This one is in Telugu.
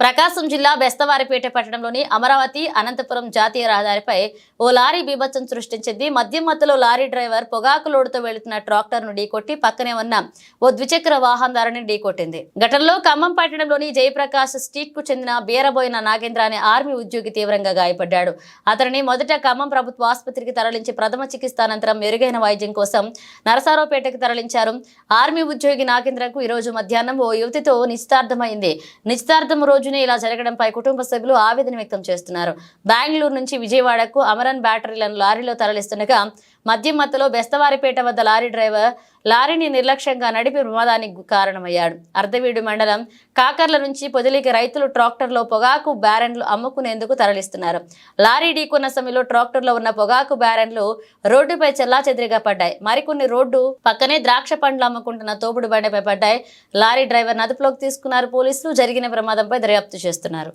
ప్రకాశం జిల్లా బెస్తవారిపేట పట్టణంలోని అమరావతి అనంతపురం జాతీయ రహదారిపై ఓ లారీ బీభత్సం సృష్టించింది. మద్యం మధ్యలో లారీ డ్రైవర్ పొగాకు లోడుతో వెళుతున్న ట్రాక్టర్ను ఢీకొట్టి పక్కనే ఉన్న ఓ ద్విచక్ర వాహనదారుని ఢీకొట్టింది. ఘటనలో ఖమ్మం పట్టణంలోని జయప్రకాశ్ స్ట్రీట్కు చెందిన బీరబోయిన నాగేంద్ర అనే ఆర్మీ ఉద్యోగి తీవ్రంగా గాయపడ్డాడు. అతనిని మొదట ఖమ్మం ప్రభుత్వ ఆసుపత్రికి తరలించి ప్రథమ చికిత్స అనంతరం మెరుగైన వైద్యం కోసం నరసారావుపేటకు తరలించారు. ఆర్మీ ఉద్యోగి నాగేంద్రకు ఈ రోజు మధ్యాహ్నం ఓ యువతితో నిశ్చితార్థమైంది. నిశ్చితార్థం రోజునే ఇలా జరగడంపై కుటుంబ సభ్యులు ఆవేదన వ్యక్తం చేస్తున్నారు. బెంగళూరు నుంచి విజయవాడకు అమరన్ బ్యాటరీలను లారీలో తరలిస్తుండగా మద్యం మత్తులో బెస్తవారిపేట వద్ద లారీ డ్రైవర్ లారీని నిర్లక్ష్యంగా నడిపి ప్రమాదానికి కారణమయ్యాడు. అర్ధవీడు మండలం కాకర్ల నుంచి పొదిలికి రైతులు ట్రాక్టర్లో పొగాకు బ్యారెన్లు అమ్ముకునేందుకు తరలిస్తున్నారు. లారీ ఢీకొన్న సమయంలో ట్రాక్టర్లో ఉన్న పొగాకు బ్యారెన్లు రోడ్డుపై చెల్లాచెదిరిగా పడ్డాయి. మరికొన్ని రోడ్డు పక్కనే ద్రాక్ష పండ్లు అమ్ముకుంటున్న తోపుడు బండిపై పడ్డాయి. లారీ డ్రైవర్ అదుపులోకి తీసుకున్నారు. పోలీసులు జరిగిన ప్రమాదంపై దర్యాప్తు చేస్తున్నారు.